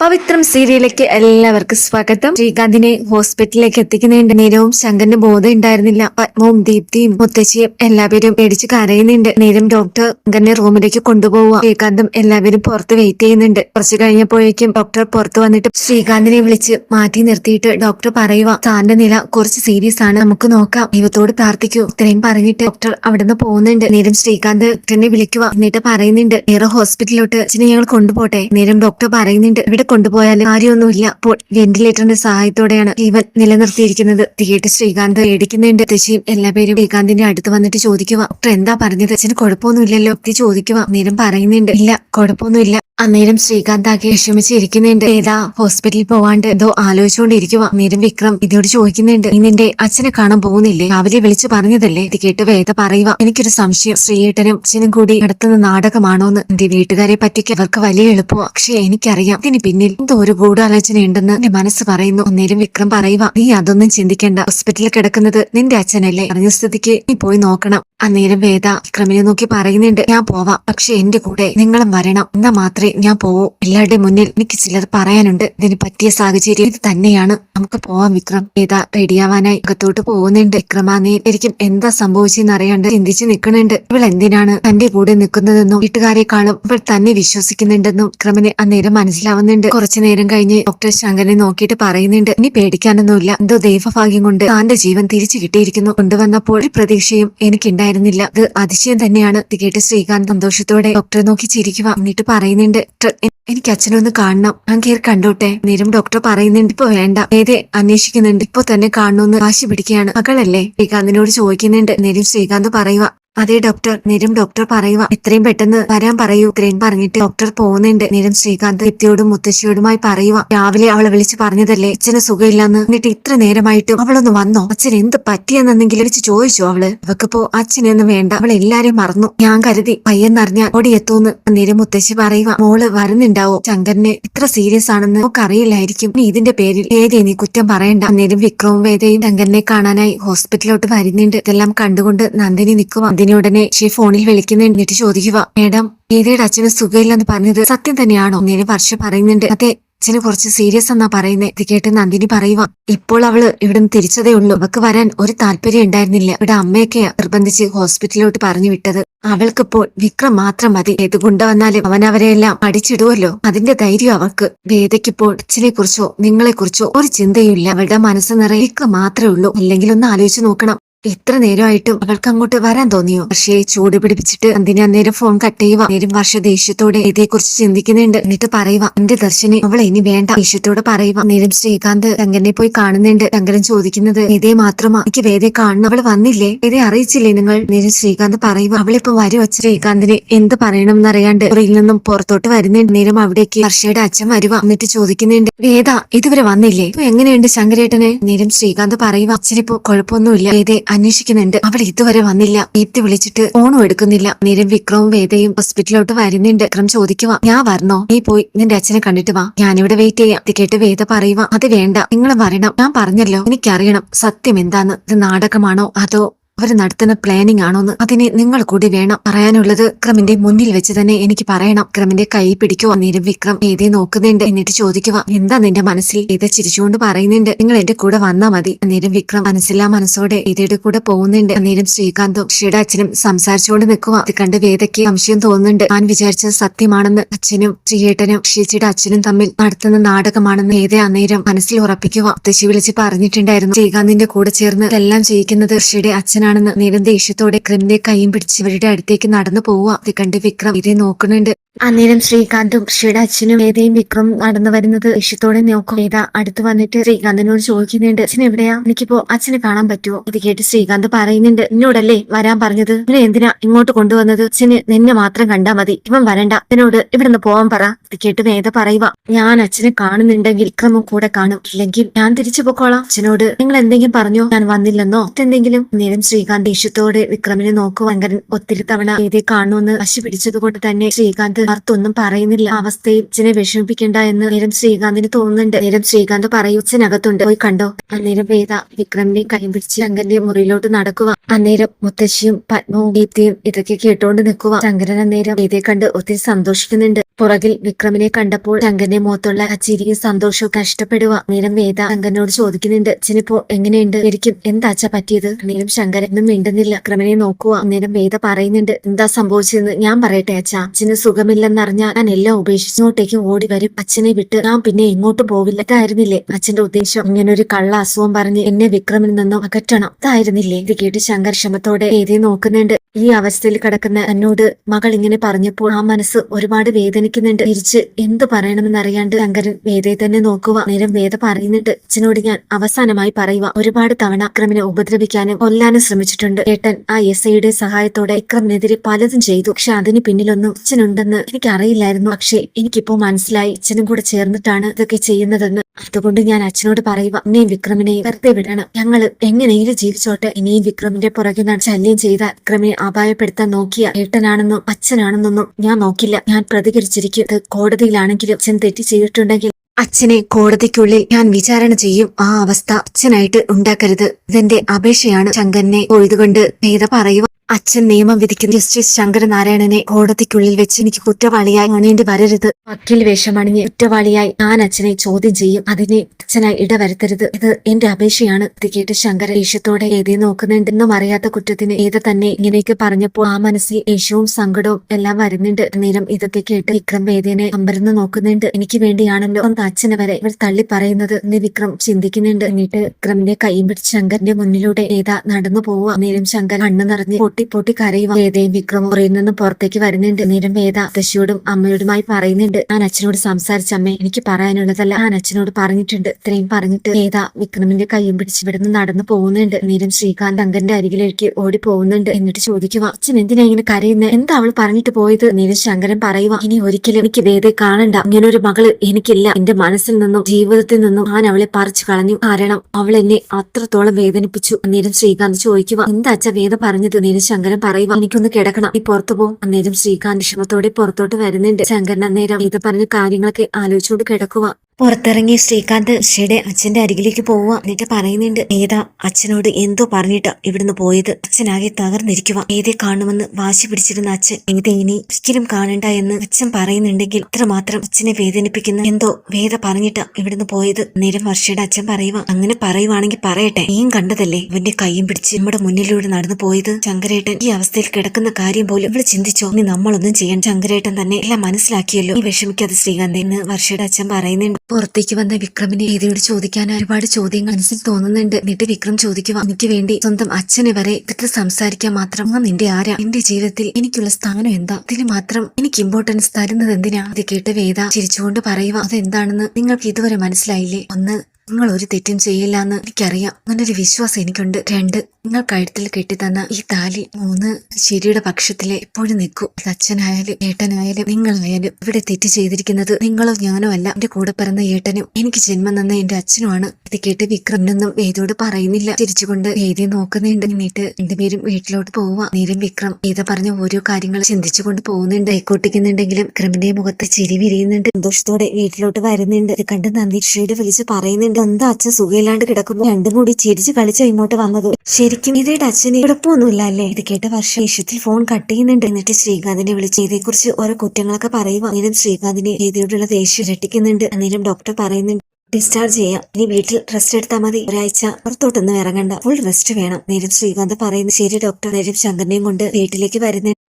പവിത്രം സീരിയലിലേക്ക് എല്ലാവർക്കും സ്വാഗതം. ശ്രീകാന്തിനെ ഹോസ്പിറ്റലിലേക്ക് എത്തിക്കുന്നതിന്റെ നേരവും ശങ്കറിന് ബോധം ഉണ്ടായിരുന്നില്ല. പത്മവും ദീപ്തിയും മുത്തശ്ശിയും എല്ലാവരും പേടിച്ച് കരയുന്നുണ്ട്. നേരം ഡോക്ടർ ശങ്കറിനെ റൂമിലേക്ക് കൊണ്ടുപോവുക. ശ്രീകാന്തും എല്ലാവരും പുറത്ത് വെയിറ്റ് ചെയ്യുന്നുണ്ട്. കുറച്ചു കഴിഞ്ഞപ്പോഴേക്കും ഡോക്ടർ പുറത്ത് വന്നിട്ട് ശ്രീകാന്തിനെ വിളിച്ച് മാറ്റി നിർത്തിയിട്ട് ഡോക്ടർ പറയുക താന്റെ നില കുറച്ച് സീരിയസ് ആണ്. നമുക്ക് നോക്കാം. ദൈവത്തോട് പ്രാർത്ഥിക്കൂ. ഇത്രയും പറഞ്ഞിട്ട് ഡോക്ടർ അവിടുന്ന് പോകുന്നുണ്ട്. നേരം ശ്രീകാന്ത് ഡോക്ടറിനെ വിളിക്കുക. എന്നിട്ട് പറയുന്നുണ്ട് നേരെ ഹോസ്പിറ്റലിലോട്ട് അച്ഛനെ ഞങ്ങൾ കൊണ്ടുപോട്ടെ. നേരം ഡോക്ടർ പറയുന്നുണ്ട് ഇവിടെ കൊണ്ടുപോയാലും കാര്യമൊന്നുമില്ല. അപ്പോൾ വെന്റിലേറ്ററിന്റെ സഹായത്തോടെയാണ് ജീവൻ നിലനിർത്തിയിരിക്കുന്നത്. തിയേറ്റർ ശ്രീകാന്ത് പേടിക്കുന്നുണ്ട്. എല്ലാ പേരും ശ്രീകാന്തിന്റെ അടുത്ത് വന്നിട്ട് ചോദിക്കുക. ഡോക്ടർ എന്താ പറഞ്ഞത്? അച്ഛന് കുഴപ്പമൊന്നുമില്ലല്ലോ. ഇത് ചോദിക്കുക. നേരം പറയുന്നുണ്ട്. ഇല്ല കുഴപ്പമൊന്നുമില്ല. അന്നേരം ശ്രീകാന്ത് ആകെ വിഷമിച്ചിരിക്കുന്നുണ്ട്. ഏതാ ഹോസ്പിറ്റലിൽ പോവാണ്ട് എന്തോ ആലോചിച്ചുകൊണ്ടിരിക്കുക അന്നേരം വിക്രം ഇതിനോട് ചോദിക്കുന്നുണ്ട്. നിന്റെ അച്ഛനെ കാണാൻ പോകുന്നില്ലേ? രാവിലെ വിളിച്ചു പറഞ്ഞതല്ലേ? ഇത് കേട്ട് വേദ പറയുക എനിക്കൊരു സംശയം. ശ്രീയേട്ടനും അച്ഛനും കൂടി നടത്തുന്ന നാടകമാണോന്ന് എന്റെ വീട്ടുകാരെ പറ്റിക്ക് അവർക്ക് വലിയ എളുപ്പമോ. പക്ഷെ എനിക്കറിയാം. ഇതിന് പിന്നിൽ എന്തോ ഒരു ഗൂഢാലോചന ഉണ്ടെന്ന് എന്റെ മനസ്സ് പറയുന്നു. അന്നേരം വിക്രം പറയുക നീ അതൊന്നും ചിന്തിക്കേണ്ട. ഹോസ്പിറ്റലിൽ കിടക്കുന്നത് നിന്റെ അച്ഛനല്ലേ. അറിഞ്ഞ സ്ഥിതിക്ക് നീ പോയി നോക്കണം. അന്നേരം വേദ വിക്രമിനെ നോക്കി പറയുന്നുണ്ട് ഞാൻ പോവാം. പക്ഷെ എന്റെ കൂടെ നിങ്ങളും വരണം. എന്നാ മാത്രമേ ഞാൻ പോവും എല്ലാവരുടെയും മുന്നിൽ എനിക്ക് ചിലത് പറയാനുണ്ട്. ഇതിന് പറ്റിയ സാഹചര്യം ഇത് തന്നെയാണ്. നമുക്ക് പോവാം വിക്രം. ഏതാ റെഡിയാവാനായി അകത്തോട്ട് പോകുന്നുണ്ട്. വിക്രമാ നീ ശരിക്കും എന്താ സംഭവിച്ചെന്ന് അറിയാണ്ട് ചിന്തിച്ച് നിൽക്കുന്നുണ്ട്. ഇവൾ എന്തിനാണ് തന്റെ കൂടെ നിൽക്കുന്നതെന്നും വീട്ടുകാരെക്കാളും ഇവൾ തന്നെ വിശ്വസിക്കുന്നുണ്ടെന്നും വിക്രമിന് അന്നേരം മനസ്സിലാവുന്നുണ്ട്. കുറച്ചു നേരം കഴിഞ്ഞ് ഡോക്ടർ ശങ്കരനെ നോക്കിയിട്ട് പറയുന്നുണ്ട്. ഇനി പേടിക്കാനൊന്നുമില്ല. എന്തോ ദൈവഭാഗ്യം കൊണ്ട് താന്റെ ജീവൻ തിരിച്ചു കിട്ടിയിരിക്കുന്നു. കൊണ്ടുവന്നപ്പോൾ ഒരു പ്രതീക്ഷയും എനിക്കുണ്ടായിരുന്നില്ല. ഇത് അതിശയം തന്നെയാണ്. ഇത് കേട്ട് ശ്രീകാന്ത് സന്തോഷത്തോടെ ഡോക്ടറെ നോക്കി ചിരിക്കുക. എന്നിട്ട് പറയുന്നുണ്ട് "ഡോക്ടർ, എ- എനിക്ക് അച്ഛനൊന്ന് കാണണം. ഞാൻ കയറി കണ്ടോട്ടെ? നേരം ഡോക്ടർ പറയുന്നുണ്ട് ഇപ്പൊ വേണ്ട. ഏതെ അന്വേഷിക്കുന്നുണ്ട്. ഇപ്പൊ തന്നെ കാണണമെന്ന് വാശി പിടിക്കുകയാണ്. മകളല്ലേ? ശ്രീകാന്തിനോട് ചോദിക്കുന്നുണ്ട്. നേരം ശ്രീകാന്ത് പറയുക അതെ ഡോക്ടർ നിരം ഡോക്ടർ പറയുക എത്രയും പെട്ടെന്ന് വരാൻ പറയൂ ഇത്രയും പറഞ്ഞിട്ട് ഡോക്ടർ പോകുന്നുണ്ട്. നിരം ശ്രീകാന്ത് വ്യക്തിയോടും മുത്തശ്ശിയോടുമായി പറയുക രാവിലെ അവളെ വിളിച്ച് പറഞ്ഞതല്ലേ അച്ഛന് സുഖമില്ലാന്ന് എന്നിട്ട് ഇത്ര നേരമായിട്ടും അവളൊന്ന് വന്നോ? അച്ഛൻ എന്ത് പറ്റിയെന്നെങ്കിലും വിളിച്ച് ചോദിച്ചു അവൾ? അവക്കിപ്പോ അച്ഛനൊന്നും വേണ്ട അവൾ എല്ലാരെയും മറന്നു. ഞാൻ കരുതി പയ്യെന്നറിഞ്ഞാൽ ഓടിയെത്തൂന്ന്. നിരം മുത്തശ്ശി പറയുക മോൾ വരുന്നുണ്ടാവോ? ശങ്കരന് ഇത്ര സീരിയസ് ആണെന്ന് നമുക്ക് അറിയില്ലായിരിക്കും ഇനി ഇതിന്റെ പേരിൽ ഏതേ നീ കുറ്റം പറയണ്ട? അന്നേരം വിക്രവും വേദയും ശങ്കരനെ കാണാനായി ഹോസ്പിറ്റലിലോട്ട് വരുന്നുണ്ട്. ഇതെല്ലാം കണ്ടുകൊണ്ട് നന്ദിനി നിൽക്കുക നന്ദിനി ഉടനെ ഷീ ഫോണിൽ വിളിക്കുന്ന എന്നിട്ട് ചോദിക്കുക മേഡം ഗീതയുടെ അച്ഛന് സുഖമില്ലെന്ന് പറഞ്ഞത് സത്യം തന്നെയാണോ? നേരെ വർഷ പറയുന്നുണ്ട്. അതെ അച്ഛന് കുറച്ച് സീരിയസ് എന്നാ പറയുന്നത് ഇത് കേട്ട് നന്ദിനി പറയുക ഇപ്പോൾ അവൾ ഇവിടുന്ന് തിരിച്ചതേ ഉള്ളൂ. അവക്ക് വരാൻ ഒരു താല്പര്യം ഉണ്ടായിരുന്നില്ല. ഇവിടെ അമ്മയൊക്കെ നിർബന്ധിച്ച് ഹോസ്പിറ്റലിലോട്ട് പറഞ്ഞു വിട്ടത്. അവൾക്കിപ്പോൾ വിക്രം മാത്രം മതി. ഏത് കൊണ്ടുവന്നാലും അവൻ അവരെയെല്ലാം അടിച്ചിടുവല്ലോ. അതിന്റെ ധൈര്യം അവൾക്ക് വേദയ്ക്കിപ്പോൾ അച്ഛനെ കുറിച്ചോ നിങ്ങളെ കുറിച്ചോ ഒരു ചിന്തയുമില്ല. അവളുടെ മനസ്സ് നിറയെ മാത്രമേ ഉള്ളൂ. അല്ലെങ്കിൽ ഒന്ന് ആലോചിച്ച് നോക്കണം. ഇത്ര നേരമായിട്ടും അവൾക്ക് അങ്ങോട്ട് വരാൻ തോന്നിയോ? വർഷയെ ചൂട് പിടിപ്പിച്ചിട്ട് അന്തിനെ അന്നേരം ഫോൺ കട്ട് ചെയ്യുക? നേരം വർഷ ദേഷ്യത്തോടെ ഇതേക്കുറിച്ച് ചിന്തിക്കുന്നുണ്ട്. എന്നിട്ട് പറയുക എന്റെ ദർശനെ അവൾ ഇനി വേണ്ട. ദേഷ്യത്തോടെ പറയുക. നേരം ശ്രീകാന്ത് ശങ്കരനെ പോയി കാണുന്നുണ്ട്. ശങ്കരൻ ചോദിക്കുന്നത് ഇതേ മാത്രമാ? എനിക്ക് വേദേ കാണണം. അവൾ വന്നില്ലേ? ഇതേ അറിയിച്ചില്ലേ നിങ്ങൾ? നേരം ശ്രീകാന്ത് പറയുക അവളിപ്പോ വരും അച്ഛൻ. ശ്രീകാന്തിന് എന്ത് പറയണം എന്നറിയാണ്ട് മുറിയിൽ നിന്നും പുറത്തോട്ട് വരുന്നുണ്ട്. നേരം അവിടേക്ക് വർഷയുടെ അച്ഛൻ വരുക എന്നിട്ട് ചോദിക്കുന്നുണ്ട് വേദ ഇതുവരെ വന്നില്ലേ? എങ്ങനെയുണ്ട് ശങ്കരേട്ടനെ? നേരം ശ്രീകാന്ത് പറയുക അച്ഛനിപ്പോ കുഴപ്പമൊന്നുമില്ല. വേദയെ അന്വേഷിക്കുന്നുണ്ട്. അവൾ ഇതുവരെ വന്നില്ല. ദീപ്തി വിളിച്ചിട്ട് ഫോണും എടുക്കുന്നില്ല. നേരം വിക്രവും വേദയും ഹോസ്പിറ്റലിലോട്ട് വരുന്നുണ്ട്. വിക്രം ചോദിക്കുക ഞാൻ വരണോ? നീ പോയി. നിന്റെ അച്ഛനെ കണ്ടിട്ട് വാ. ഞാനിവിടെ വെയിറ്റ് ചെയ്യാം. ഇത് കേട്ട് വേദ പറയുക അത് വേണ്ട. നിങ്ങൾ വരണം. ഞാൻ പറഞ്ഞല്ലോ. എനിക്കറിയണം. സത്യം എന്താന്ന്? ഇത് നാടകമാണോ? അതോ അവർ നടത്തുന്ന പ്ലാനിംഗ് ആണോന്ന് അതിനെ നിങ്ങൾ കൂടി വേണം പറയാനുള്ളത്. വിക്രമിന്റെ മുന്നിൽ വെച്ച് തന്നെ എനിക്ക് പറയണം. വിക്രമിന്റെ കൈ പിടിക്കുക നേരം വിക്രം. ഏതേ നോക്കുന്നുണ്ട് എന്നിട്ട് ചോദിക്കുക എന്താ നിന്റെ മനസ്സിൽ ഏത ചിരിച്ചുകൊണ്ട് പറയുന്നുണ്ട്? നിങ്ങൾ എന്റെ കൂടെ വന്നാ മതി. അന്നേരം വിക്രം മനസ്സില്ലാ മനസ്സോടെ ഏതയുടെ കൂടെ പോകുന്നുണ്ട്. അന്നേരം ശ്രീകാന്തും ഷിയുടെ അച്ഛനും സംസാരിച്ചുകൊണ്ട് നിൽക്കുക അത് കണ്ട് വേദയ്ക്ക് സംശയം തോന്നുന്നുണ്ട്. ഞാൻ വിചാരിച്ചത് സത്യമാണെന്ന് അച്ഛനും ശ്രീയേട്ടനും ഷിച്ചിയുടെ അച്ഛനും തമ്മിൽ നടത്തുന്ന നാടകമാണെന്ന് ഏതേ അന്നേരം മനസ്സിൽ ഉറപ്പിക്കുക മുത്തശ്ശി വിളിച്ച് പറഞ്ഞിട്ടുണ്ടായിരുന്നു. ശ്രീകാന്തിന്റെ കൂടെ ചേർന്ന് ഇതെല്ലാം ചെയ്യിക്കുന്നത് ഋഷിയുടെ അച്ഛനാണെന്ന് നേരം ദേഷ്യത്തോടെ ക്രിമിനെ കൈയും പിടിച്ച് ഇവരുടെ അടുത്തേക്ക് നടന്നു പോവുക. അത് കണ്ട് വിക്രം ഇതേ നോക്കുന്നുണ്ട്. അന്നേരം ശ്രീകാന്തും ഋഷിയുടെ അച്ഛനും വേദയും വിക്രം നടന്നു വരുന്നത് ദേഷ്യത്തോടെ നോക്കും. ഏതാ? അടുത്ത് വന്നിട്ട് ശ്രീകാന്തിനോട് ചോദിക്കുന്നുണ്ട്. അച്ഛൻ എവിടെയാ? എനിക്കിപ്പോ അച്ഛനെ കാണാൻ പറ്റുമോ? ഇത് കേട്ട് ശ്രീകാന്ത് പറയുന്നുണ്ട്. എന്നോടല്ലേ വരാൻ പറഞ്ഞത്? ഇവനെ എന്തിനാ ഇങ്ങോട്ട് കൊണ്ടുവന്നത്? അച്ഛന് നിന്നെ മാത്രം കണ്ടാ മതി. ഇവൻ വരണ്ട. അച്ഛനോട് ഇവിടുന്ന് പോവാൻ പറ. ഇത് കേട്ട് വേദ പറയുക ഞാൻ അച്ഛനെ കാണുന്നുണ്ടെങ്കിൽ വിക്രമും കൂടെ കാണും. ഇല്ലെങ്കിൽ ഞാൻ തിരിച്ചു പൊക്കോളാം. അച്ഛനോട് നിങ്ങൾ എന്തെങ്കിലും പറഞ്ഞോ? ഞാൻ വന്നില്ലെന്നോ? എന്തെങ്കിലും നേരം ശ്രീകാന്ത് ദേഷ്യത്തോടെ വിക്രമിനെ നോക്കു. ഭയങ്കര ഒത്തിരി തവണ വേദയെ കാണുമെന്ന് വശി പിടിച്ചതുകൊണ്ട് തന്നെ ശ്രീകാന്ത് അർത്ഥമൊന്നും പറയുന്നില്ല. അവസ്ഥയും അച്ഛനെ വിഷമിപ്പിക്കണ്ട എന്ന് നേരം ശ്രീകാന്തിന് തോന്നുന്നുണ്ട്. നേരം ശ്രീകാന്ത് പറയൂ അച്ഛനകത്തുണ്ട്. പോയി കണ്ടോ? അന്നേരം വേദ വിക്രമിനെ കൈ പിടിച്ച് ശങ്കരന്റെ മുറിയിലോട്ട് നടക്കുക. അന്നേരം മുത്തശ്ശിയും പത്മവും ദീപ്തിയും ഇതൊക്കെ കേട്ടുകൊണ്ട് നിൽക്കുക. ശങ്കരൻ അന്നേരം വേദയെ കണ്ട് ഒത്തിരി സന്തോഷിക്കുന്നുണ്ട്. പുറകിൽ വിക്രമിനെ കണ്ടപ്പോൾ ശങ്കരന്റെ മുഖത്തുള്ള ആ ചിരിയും സന്തോഷവും കഷ്ടപ്പെടുക നേരം വേദ ശങ്കരനോട് ചോദിക്കുന്നുണ്ട് അച്ഛനിപ്പോ എങ്ങനെയുണ്ട്? ശരിക്കും എന്താ അച്ഛ പറ്റിയത്? നേരം ശങ്കരനും മിണ്ടുന്നില്ല. വിക്രമിനെ നോക്കുക. അന്നേരം വേദ പറയുന്നുണ്ട് എന്താ സംഭവിച്ചതെന്ന് ഞാൻ പറയട്ടെ അച്ഛ. അച്ഛന് സുഖമില്ലെന്നറിഞ്ഞാൽ ഞാൻ എല്ലാം ഉപേക്ഷിച്ച് ഇങ്ങോട്ടേക്ക് ഓടി വരും. അച്ഛനെ വിട്ട് ഞാൻ പിന്നെ ഇങ്ങോട്ട് പോവില്ല. ഇതായിരുന്നില്ലേ? അച്ഛന്റെ ഉദ്ദേശം ഇങ്ങനെ ഒരു കള്ള അസുഖം പറഞ്ഞ് എന്നെ വിക്രമിൽ നിന്നും അകറ്റണം. ഇതായിരുന്നില്ലേ? ഇത് കേട്ട് ശങ്കർ ക്ഷമത്തോടെ എഴുതി നോക്കുന്നുണ്ട്. ഈ അവസ്ഥയിൽ കിടക്കുന്ന എന്നോട് മകൾ ഇങ്ങനെ പറഞ്ഞപ്പോൾ ആ മനസ്സ് ഒരുപാട് വേദനിക്കുന്നുണ്ട്. തിരിച്ച് എന്ത് പറയണമെന്നറിയാണ്ട് ശങ്കരൻ വേദയെ തന്നെ നോക്കുക നേരം വേദ പറയുന്നുണ്ട് അച്ഛനോട് ഞാൻ അവസാനമായി പറയുക ഒരുപാട് തവണ അക്രമിനെ ഉപദ്രവിക്കാനും കൊല്ലാനും ശ്രമിച്ചിട്ടുണ്ട്. ഏട്ടൻ ആ എസ് ഐയുടെ സഹായത്തോടെ അക്രമിനെതിരെ പലതും ചെയ്തു. പക്ഷെ അതിന് പിന്നിലൊന്നും അച്ഛനുണ്ടെന്ന് എനിക്കറിയില്ലായിരുന്നു. പക്ഷേ എനിക്കിപ്പോ മനസ്സിലായി. അച്ഛനും കൂടെ ചേർന്നിട്ടാണ് ഇതൊക്കെ ചെയ്യുന്നതെന്ന് അതുകൊണ്ട് ഞാൻ അച്ഛനോട് പറയുക ഇനിയും വിക്രമിനെയും വെറുതെ വിടണം. ഞങ്ങൾ എങ്ങനെയും ജീവിച്ചോട്ടെ. ഇനിയും വിക്രമിന്റെ പുറകെ ഞാൻ ശല്യം ചെയ്ത വിക്രമിനെ അപായപ്പെടുത്താൻ നോക്കിയ ഏട്ടനാണെന്നും അച്ഛനാണെന്നൊന്നും ഞാൻ നോക്കില്ല. ഞാൻ പ്രതികരിച്ചിരിക്കും ഇത് കോടതിയിലാണെങ്കിലും അച്ഛൻ തെറ്റി ചെയ്തിട്ടുണ്ടെങ്കിൽ അച്ഛനെ കോടതിക്കുള്ളിൽ ഞാൻ വിചാരണ ചെയ്യും. ആ അവസ്ഥ അച്ഛനായിട്ട് ഉണ്ടാക്കരുത്. ഇതെന്റെ അപേക്ഷയാണ്. ശങ്കരനെ കൊയ്തുകൊണ്ട് ഭേദ പറയുക. അച്ഛൻ നിയമം വിധിക്കുന്ന. ജസ്റ്റിസ് ശങ്കരനാരായണനെ കോടതിക്കുള്ളിൽ വെച്ച് എനിക്ക് കുറ്റവാളിയായി കാണേണ്ടി വരരുത്. വക്കീൽ വേഷമണിഞ്ഞ് കുറ്റവാളിയായി ഞാൻ അച്ഛനെ ചോദ്യം ചെയ്യും. അതിനെ അച്ഛനായി ഇടവരുത്തരുത്. ഇത് എന്റെ അപേക്ഷയാണ്. ഇത് കേട്ട് ശങ്കര ദേഷ്യത്തോടെ ഏതേ നോക്കുന്നുണ്ടെന്നും അറിയാത്ത കുറ്റത്തിന് ഏത് തന്നെ ഇങ്ങനെയൊക്കെ പറഞ്ഞപ്പോൾ ആ മനസ്സിൽ ഏഷ്യവും സങ്കടവും എല്ലാം വരുന്നുണ്ട്. നേരം ഇതൊക്കെ കേട്ട് വിക്രം വേദിയനെ അമ്പരന്ന് നോക്കുന്നുണ്ട്. എനിക്ക് വേണ്ടിയാണല്ലോ അന്ന് അച്ഛനെ വരെ ഇവർ തള്ളി പറയുന്നത് എന്ന് വിക്രം ചിന്തിക്കുന്നുണ്ട്. എന്നിട്ട് വിക്രമിന്റെ കൈ പിടിച്ച് ശങ്കറിന്റെ മുന്നിലൂടെ ഏതാ നടന്നു പോവുക? നേരം ശങ്കർ കണ്ണു നിറഞ്ഞ് പൊട്ടി പൊട്ടി കരയുക വേദയും വിക്രം മുറിയിൽ നിന്ന് പുറത്തേക്ക് വരുന്നുണ്ട് നേരം വേദ ദശയോടും അമ്മയോടുമായി പറയുന്നുണ്ട്. ഞാൻ അച്ഛനോട് സംസാരിച്ച അമ്മ എനിക്ക് പറയാനുള്ളതല്ല. ഞാൻ അച്ഛനോട് പറഞ്ഞിട്ടുണ്ട്. ഇത്രയും പറഞ്ഞിട്ട് വേദ വിക്രമിന്റെ കൈയും പിടിച്ച് ഇവിടുന്ന് നടന്നു പോകുന്നുണ്ട്. നേരം ശ്രീകാന്ത് അങ്കന്റെ അരികിലേക്ക് ഓടി പോകുന്നുണ്ട്. എന്നിട്ട് ചോദിക്കുക അച്ഛൻ എന്തിനാ ഇങ്ങനെ കരയുന്നത് എന്താ അവൾ പറഞ്ഞിട്ട് പോയത്? നേരം ശങ്കരൻ പറയുക ഇനി ഒരിക്കലും എനിക്ക് വേദയെ കാണണ്ട. ഇങ്ങനെ ഒരു മകൾ എനിക്കില്ല. എന്റെ മനസ്സിൽ നിന്നും ജീവിതത്തിൽ നിന്നും ഞാൻ അവളെ പറിച്ചു കളഞ്ഞു. കാരണം അവൾ എന്നെ അത്രത്തോളം വേദനിപ്പിച്ചു. അന്നേരം ശ്രീകാന്ത് ചോദിക്കുക എന്താ അച്ഛ വേദ പറഞ്ഞത്? നേരം ശങ്കരൻ പറയുക എനിക്കൊന്ന് കിടക്കണം. നീ പുറത്തു പോകും അന്നേരം ശ്രീകാന്ത് ക്ഷമത്തോടെ പുറത്തോട്ട് വരുന്നുണ്ട്. ശങ്കരൻ അന്നേരം ഇത് പറഞ്ഞ കാര്യങ്ങളൊക്കെ ആലോചിച്ചുകൊണ്ട് കിടക്കുക പുറത്തിറങ്ങി ശ്രീകാന്ത് ഋഷിയുടെ അച്ഛന്റെ അരികിലേക്ക് പോവുക എന്നിട്ട് പറയുന്നുണ്ട്. ഏതാ അച്ഛനോട് എന്തോ പറഞ്ഞിട്ട് ഇവിടുന്ന് പോയത്. അച്ഛനാകെ തകർന്നിരിക്കുക ഏതെ കാണുമെന്ന് വാശി പിടിച്ചിരുന്ന അച്ഛൻ ഏതെ ഇനി ഒരിക്കലും കാണണ്ട എന്ന് അച്ഛൻ പറയുന്നുണ്ടെങ്കിൽ അത്രമാത്രം അച്ഛനെ വേദനിപ്പിക്കുന്ന എന്തോ വേദ പറഞ്ഞിട്ട് ഇവിടുന്ന് പോയത്. നേരം വർഷയുടെ അച്ഛൻ പറയുക അങ്ങനെ പറയുവാണെങ്കിൽ പറയട്ടെ. നീയും കണ്ടതല്ലേ ഇവന്റെ കൈയും പിടിച്ച് നമ്മുടെ മുന്നിലൂടെ നടന്നു പോയത്? ശങ്കരേട്ടൻ ഈ അവസ്ഥയിൽ കിടക്കുന്ന കാര്യം പോലും ഇവിടെ ചിന്തിച്ചോ? ഇനി നമ്മളൊന്നും ചെയ്യാൻ ശങ്കരേട്ടൻ തന്നെ എല്ലാം മനസ്സിലാക്കിയല്ലോ. ഈ വിഷമിക്കാതെ ശ്രീകാന്ത് എന്ന് വർഷയുടെ അച്ഛൻ പറയുന്നുണ്ട്. പുറത്തേക്ക് വന്ന വിക്രമിനെ ഏതിയോട് ചോദിക്കാൻ ഒരുപാട് ചോദ്യങ്ങൾ മനസ്സിൽ തോന്നുന്നുണ്ട്. എന്നിട്ട് വിക്രം ചോദിക്കുക എനിക്ക് വേണ്ടി സ്വന്തം അച്ഛനെ വരെ ഇതൊക്കെ സംസാരിക്കാൻ മാത്രം നിന്റെ ആരാ? എന്റെ ജീവിതത്തിൽ എനിക്കുള്ള സ്ഥാനം എന്താ? ഇതിന് മാത്രം എനിക്ക് ഇമ്പോർട്ടൻസ് തരുന്നത് എന്തിനാ? ഇത് കേട്ട് വേദ ചിരിച്ചുകൊണ്ട് പറയുക അതെന്താണെന്ന് നിങ്ങൾക്ക് ഇതുവരെ മനസ്സിലായില്ലേ? ഒന്ന് നിങ്ങൾ ഒരു തെറ്റും ചെയ്യില്ല എന്ന് എനിക്കറിയാം. അങ്ങനൊരു വിശ്വാസം എനിക്കുണ്ട്. രണ്ട് നിങ്ങൾ കഴുത്തിൽ കെട്ടിത്തന്ന ഈ താലി മൂന്ന് ശരിയുടെ പക്ഷത്തിലെ എപ്പോഴും നിൽക്കൂ. അച്ഛനായാലും ഏട്ടനായാലും നിങ്ങളായാലും ഇവിടെ തെറ്റ് ചെയ്തിരിക്കുന്നത് നിങ്ങളോ ഞാനോ അല്ല. എന്റെ കൂടെ പിറന്ന ഏട്ടനും എനിക്ക് ജന്മം തന്ന എന്റെ അച്ഛനുമാണ്. ഇത് കേട്ട് വിക്രമിനൊന്നും വേദിയോട് പറയുന്നില്ല. തിരിച്ചുകൊണ്ട് വേദി നോക്കുന്നുണ്ട്. എന്നിട്ട് രണ്ടുപേരും വീട്ടിലോട്ട് പോവുക. നേരം വിക്രം വേദ പറഞ്ഞ ഓരോ കാര്യങ്ങൾ ചിന്തിച്ചുകൊണ്ട് പോകുന്നുണ്ട്. കൈക്കൊട്ടിക്കുന്നുണ്ടെങ്കിലും വിക്രമിന്റെ മുഖത്ത് ചിരി വിരിയുന്നുണ്ട്. സന്തോഷത്തോടെ വീട്ടിലോട്ട് വരുന്നുണ്ട്. ഇത് കണ്ട് നന്ദിഷയോട് വിളിച്ച് പറയുന്നുണ്ട്. എന്താ അച്ഛൻ സുഖമില്ലാണ്ട് കിടക്കുമ്പോൾ രണ്ടും കൂടി ചിരിച്ച് കളിച്ച ഇങ്ങോട്ട് വന്നത്? ശരിക്കും ഇതേടെ അച്ഛന് കുഴപ്പമൊന്നുമില്ല അല്ലേ? ഇത് കേട്ട വർഷം ഇഷ്ടത്തിൽ ഫോൺ കട്ട് ചെയ്യുന്നുണ്ട്. എന്നിട്ട് ശ്രീകാന്തിനെ വിളിച്ച് ഇതേക്കുറിച്ച് ഓരോ കുറ്റങ്ങളൊക്കെ പറയുക അന്നേരം ശ്രീകാന്തിനെ രീതിയോടുള്ള ദേഷ്യം ഇരട്ടിക്കുന്നുണ്ട്. അന്നേരം ഡോക്ടർ പറയുന്നുണ്ട് ഡിസ്ചാർജ് ചെയ്യാം. ഇനി വീട്ടിൽ റെസ്റ്റ് എടുത്താൽ മതി. ഒരാഴ്ച പുറത്തോട്ടൊന്നും ഇറങ്ങണ്ട. ഫുൾ റെസ്റ്റ് വേണം. നേരം ശ്രീകാന്ത് പറയുന്നു ശരി ഡോക്ടർ നേരം ശങ്കരനെയും കൊണ്ട് വീട്ടിലേക്ക് വരുന്നുണ്ട്